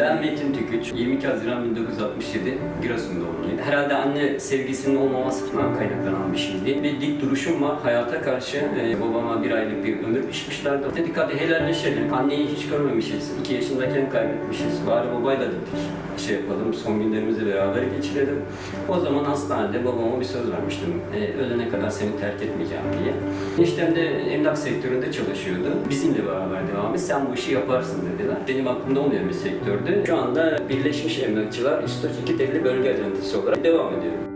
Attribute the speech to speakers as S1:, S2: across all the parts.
S1: Ben Metin Tüküç, 22 Haziran 1967 Giresun doğumluyum. Herhalde anne sevgisinin olmamasından kaynaklanan bir şeydi. Bir dik duruşum var hayata karşı. Ee, babama bir aylık bir ömür biçmişlerdi. Dedik hadi helalleşelim. Anneyi hiç görmemişiz. 2 yaşındayken kaybetmişiz. Bari babayla dedik. Şey yapalım, son günlerimizi beraber geçirelim. O zaman hastanede babama bir söz vermiştim. Ee, ölene kadar seni terk etmeyeceğim diye. Eniştem de emlak sektöründe çalışıyordu. Bizimle beraber devam et. Sen bu işi yaparsın dediler. Benim aklımda olmayan bir sektördü. Şu anda Birleşmiş Emlakçılar 2 telli bölge acentesi olarak devam ediyorum.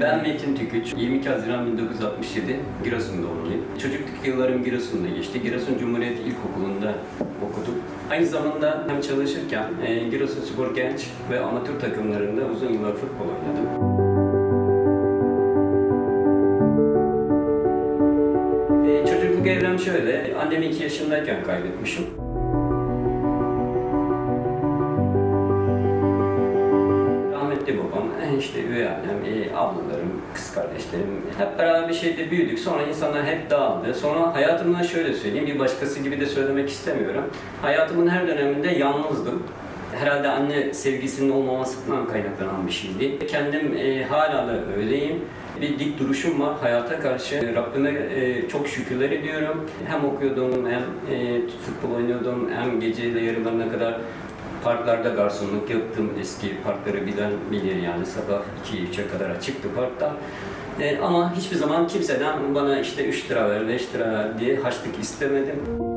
S1: Ben Metin Tüküç, 22 Haziran 1967 Giresun doğumluyum. Çocukluk yıllarım Giresun'da geçti. Giresun Cumhuriyet İlkokulu'nda okudum. Aynı zamanda hem çalışırken e, Giresun Spor Genç ve amatör takımlarında uzun yıllar futbol oynadım. Çocukluk evrem şöyle, annemi 2 yaşındayken kaybetmişim. İşte üvey annem, e, ablalarım, kız kardeşlerim hep beraber bir şeyde büyüdük. Sonra insanlar hep dağıldı. Sonra hayatımdan şöyle söyleyeyim, bir başkası gibi de söylemek istemiyorum. Hayatımın her döneminde yalnızdım. Herhalde anne sevgisinin olmamasından kaynaklanan bir şeydi. Kendim e, hala da öyleyim. Bir dik duruşum var hayata karşı. Rabbime e, çok şükürler ediyorum. Hem okuyordum hem e, futbol oynuyordum hem geceyle yarılarına kadar Parklarda garsonluk yaptım. Eski parkları bilen bilir yani sabah 2-3'e kadar açıktı parkta. Ee, ama hiçbir zaman kimseden bana işte 3 lira ver, 5 lira ver diye harçlık istemedim.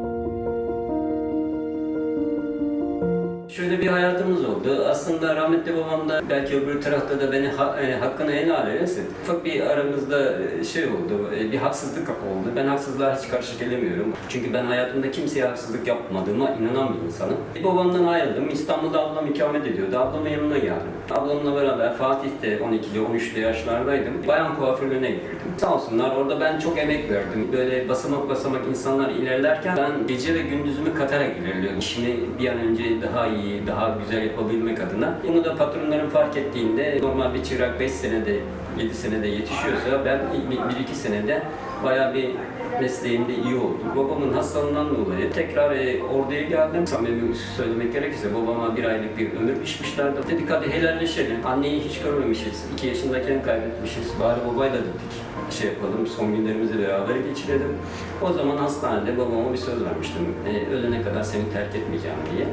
S1: Şöyle bir hayatımız oldu. Aslında rahmetli babam da belki öbür tarafta da beni ha- e, hakkını helal eylesin. Ufak bir aramızda e, şey oldu, e, bir haksızlık oldu. Ben haksızlığa hiç karşı gelemiyorum. Çünkü ben hayatımda kimseye haksızlık yapmadığıma inanan bir insanım. Babamdan ayrıldım. İstanbul'da ablam ikamet ediyordu. Ablamın yanına geldim. Ablamla beraber Fatih'te 12'li 13'lü yaşlardaydım. Bayan kuaförlüğüne girdim. Sağ olsunlar orada ben çok emek verdim. Böyle basamak basamak insanlar ilerlerken ben gece ve gündüzümü katarak ilerliyordum. İşimi bir an önce daha iyi, daha güzel yapabilmek adına. Bunu da patronlarım fark ettiğinde normal bir çırak 5 senede 7 senede yetişiyorsa ben 1-2 senede bayağı bir mesleğimde iyi oldum. Babamın hastalığından dolayı tekrar e, orduya geldim. Samimi söylemek gerekirse babama bir aylık bir ömür biçmişlerdi. Dedik hadi helalleşelim. Anneyi hiç görmemişiz. 2 yaşındayken kaybetmişiz. Bari babayla dedik şey yapalım, son günlerimizi beraber geçirelim. O zaman hastanede babama bir söz vermiştim. E, ölene kadar seni terk etmeyeceğim diye.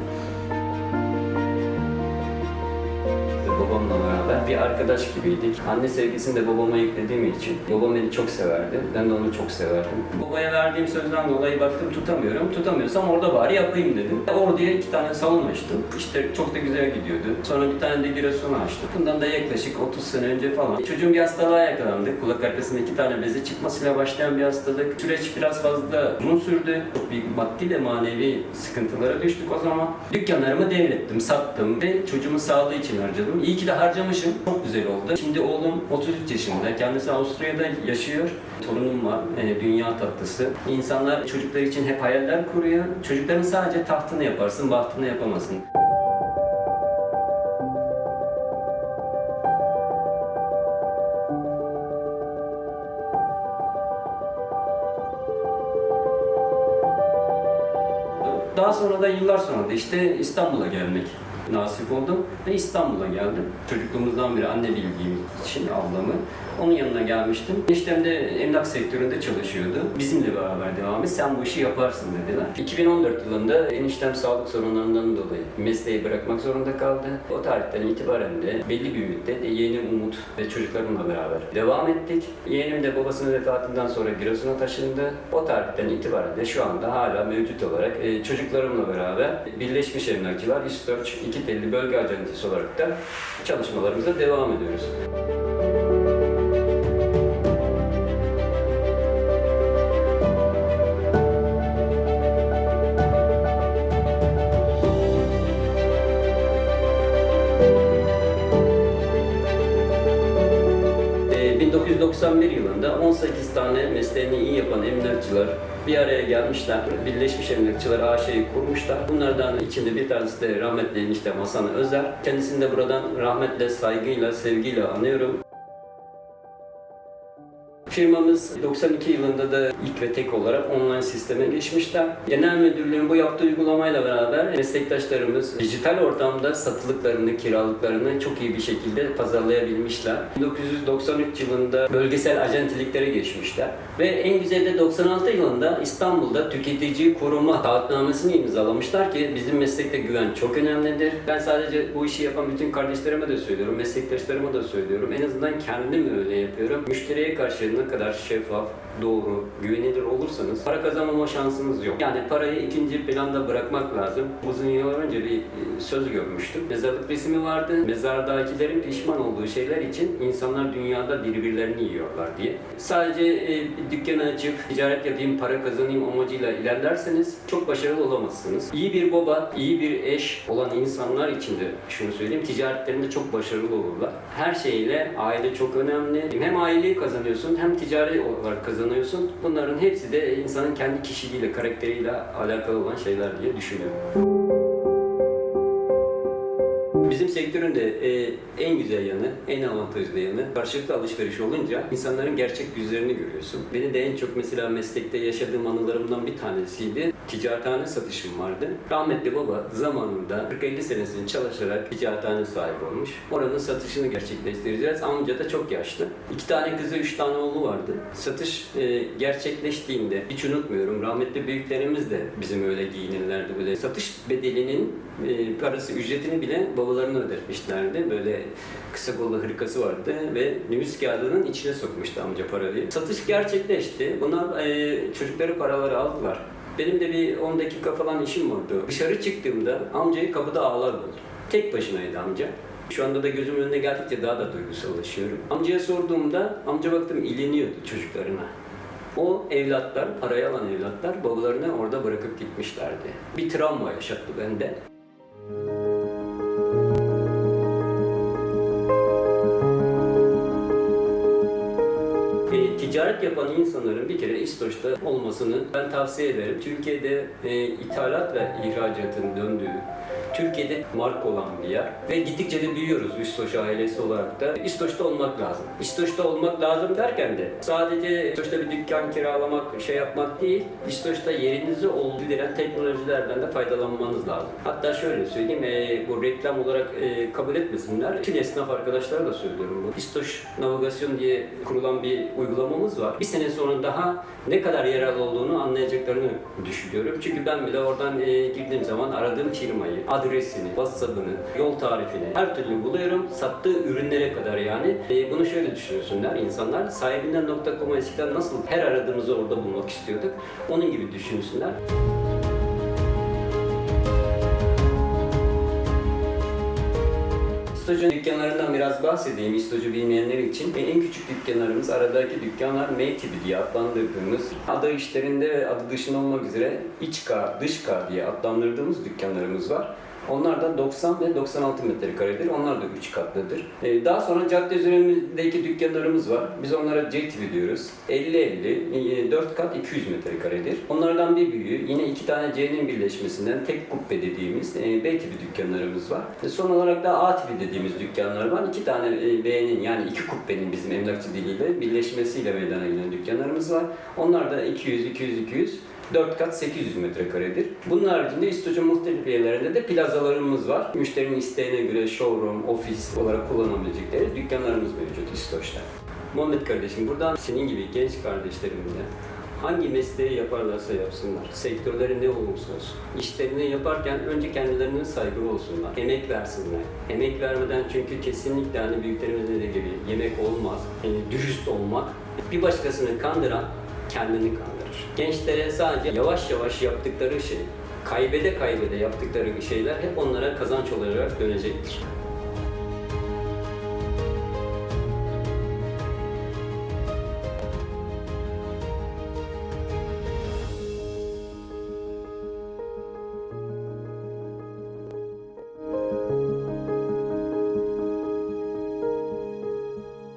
S1: Bir arkadaş gibiydik. Anne sevgisini de babama yüklediğim için babam beni çok severdi. Ben de onu çok severdim. Babaya verdiğim sözden dolayı baktım tutamıyorum. Tutamıyorsam orada bari yapayım dedim. Orduya iki tane salon açtım. İşte çok da güzel gidiyordu. Sonra bir tane de Giresun'u açtım. Bundan da yaklaşık 30 sene önce falan. Çocuğum bir hastalığa yakalandı. Kulak arkasında iki tane bezi çıkmasıyla başlayan bir hastalık. Süreç biraz fazla uzun sürdü. Çok büyük maddi ve manevi sıkıntılara düştük o zaman. Dükkanlarımı devrettim, sattım ve çocuğumun sağlığı için harcadım. İyi ki de harcamışım. Çok güzel oldu. Şimdi oğlum 33 yaşında. Kendisi Avusturya'da yaşıyor. Torunum var. e, dünya tatlısı. İnsanlar çocuklar için hep hayaller kuruyor. Çocukların sadece tahtını yaparsın, bahtını yapamazsın. Daha sonra da yıllar sonra da işte İstanbul'a gelmek nasip oldu ve İstanbul'a geldim. Çocukluğumuzdan beri anne bildiğim için ablamı. Onun yanına gelmiştim. Eniştem de emlak sektöründe çalışıyordu. Bizimle beraber devam et. Sen bu işi yaparsın dediler. 2014 yılında eniştem sağlık sorunlarından dolayı mesleği bırakmak zorunda kaldı. O tarihten itibaren de belli bir müddet yeğenim Umut ve çocuklarımla beraber devam ettik. Yeğenim de babasının vefatından sonra Giresun'a taşındı. O tarihten itibaren de şu anda hala mevcut olarak e, çocuklarımla beraber Birleşmiş Emlakçılar İstoç 2 telli bölge acentesi olarak da çalışmalarımıza devam ediyoruz. 1991 yılında 18 tane mesleğini iyi yapan emlakçılar bir araya gelmişler. Birleşmiş Emlakçılar AŞ'yi kurmuşlar. Bunlardan içinde bir tanesi de rahmetli eniştem Hasan Özer. Kendisini de buradan rahmetle, saygıyla, sevgiyle anıyorum. Firmamız 92 yılında da ilk ve tek olarak online sisteme geçmişler. Genel müdürlüğün bu yaptığı uygulamayla beraber meslektaşlarımız dijital ortamda satılıklarını, kiralıklarını çok iyi bir şekilde pazarlayabilmişler. 1993 yılında bölgesel acentiliklere geçmişler ve en güzeli de 96 yılında İstanbul'da tüketici koruma taahhütnamesini imzalamışlar ki bizim meslekte güven çok önemlidir. Ben sadece bu işi yapan bütün kardeşlerime de söylüyorum, meslektaşlarıma da söylüyorum. En azından kendim öyle yapıyorum. Müşteriye karşı ne kadar şeffaf, doğru, güvenilir olursanız para kazanmama şansınız yok. Yani parayı ikinci planda bırakmak lazım. Uzun yıllar önce bir e, söz görmüştüm. Mezarlık resmi vardı. Mezardakilerin pişman olduğu şeyler için insanlar dünyada birbirlerini yiyorlar diye. Sadece e, dükkanı açıp ticaret yapayım, para kazanayım amacıyla ilerlerseniz çok başarılı olamazsınız. İyi bir baba, iyi bir eş olan insanlar için de şunu söyleyeyim, ticaretlerinde çok başarılı olurlar. Her şeyle aile çok önemli. Hem aileyi kazanıyorsun hem ticari olarak kazanıyorsun. Bunların hepsi de insanın kendi kişiliğiyle, karakteriyle alakalı olan şeyler diye düşünüyorum. Sektörün de e, en güzel yanı, en avantajlı yanı karşılıklı alışveriş olunca insanların gerçek yüzlerini görüyorsun. Beni de en çok mesela meslekte yaşadığım anılarımdan bir tanesiydi. Ticarethane satışım vardı. Rahmetli baba zamanında 40-50 senesini çalışarak ticarethane sahibi olmuş. Oranın satışını gerçekleştireceğiz. Amca da çok yaşlı. İki tane kızı, üç tane oğlu vardı. Satış e, gerçekleştiğinde hiç unutmuyorum. Rahmetli büyüklerimiz de bizim öyle giyinirlerdi. Böyle satış bedelinin e, parası, ücretini bile babalarına ödetmişlerdi. Böyle kısa kollu hırkası vardı ve nüfus kağıdının içine sokmuştu amca parayı. Satış gerçekleşti. Bunlar e, çocukları paraları aldılar. Benim de bir 10 dakika falan işim vardı. Dışarı çıktığımda amcayı kapıda ağlar buldum. Tek başınaydı amca. Şu anda da gözümün önüne geldikçe daha da duygusallaşıyorum. Amcaya sorduğumda amca baktım ileniyordu çocuklarına. O evlatlar, parayı alan evlatlar babalarını orada bırakıp gitmişlerdi. Bir travma yaşattı bende. Yapan insanların bir kere İstoç'ta olmasını ben tavsiye ederim. Türkiye'de e, ithalat ve ihracatın döndüğü, Türkiye'de marka olan bir yer ve gittikçe de büyüyoruz İstoç ailesi olarak da. İstoç'ta olmak lazım. İstoç'ta olmak lazım derken de sadece İstoç'ta bir dükkan kiralamak, şey yapmak değil, İstoç'ta yerinizi olduran teknolojilerden de faydalanmanız lazım. Hatta şöyle söyleyeyim, e, bu reklam olarak e, kabul etmesinler. Bütün esnaf arkadaşlara da söylüyorum bu. İstoç Navigasyon diye kurulan bir uygulamamız var. Bir sene sonra daha ne kadar yararlı olduğunu anlayacaklarını düşünüyorum. Çünkü ben bile oradan e, girdiğim zaman aradığım firmayı, adresini, WhatsApp'ını, yol tarifini her türlü buluyorum. Sattığı ürünlere kadar yani. E, bunu şöyle düşünürsünler insanlar. Sahibinden.com'u eskiden nasıl her aradığımızı orada bulmak istiyorduk. Onun gibi düşünsünler. İstocu dükkanlarından biraz bahsedeyim İstocu bilmeyenler için. E, En küçük dükkanlarımız, aradaki dükkanlar Meytibi diye adlandırdığımız, adı işlerinde ve adı dışında olmak üzere iç K, dış K diye adlandırdığımız dükkanlarımız var. Onlar da 90 ve 96 metrekaredir. Onlar da 3 katlıdır. Ee, daha sonra cadde üzerindeki dükkanlarımız var. Biz onlara JTV diyoruz. 50-50, 4 kat 200 metrekaredir. Onlardan bir büyüğü yine iki tane C'nin birleşmesinden tek kubbe dediğimiz e, B tipi dükkanlarımız var. Ve son olarak da A tipi dediğimiz dükkanlar var. İki tane e, B'nin yani iki kubbenin bizim emlakçı diliyle birleşmesiyle meydana gelen dükkanlarımız var. Onlar da 200, 200, 200 4 kat 800 metrekaredir. Bunun haricinde İstoç'un muhtelif yerlerinde de plazalarımız var. Müşterinin isteğine göre showroom, ofis olarak kullanabilecekleri dükkanlarımız mevcut İstoç'ta. Muhammed kardeşim buradan senin gibi genç kardeşlerimle hangi mesleği yaparlarsa yapsınlar, sektörleri ne olursa olsun, işlerini yaparken önce kendilerine saygılı olsunlar, emek versinler. Emek vermeden çünkü kesinlikle hani büyüklerimiz dediği gibi yemek olmaz, yani dürüst olmak. Bir başkasını kandıran kendini kandırır. Gençlere sadece yavaş yavaş yaptıkları şey, kaybede kaybede yaptıkları şeyler hep onlara kazanç olarak dönecektir.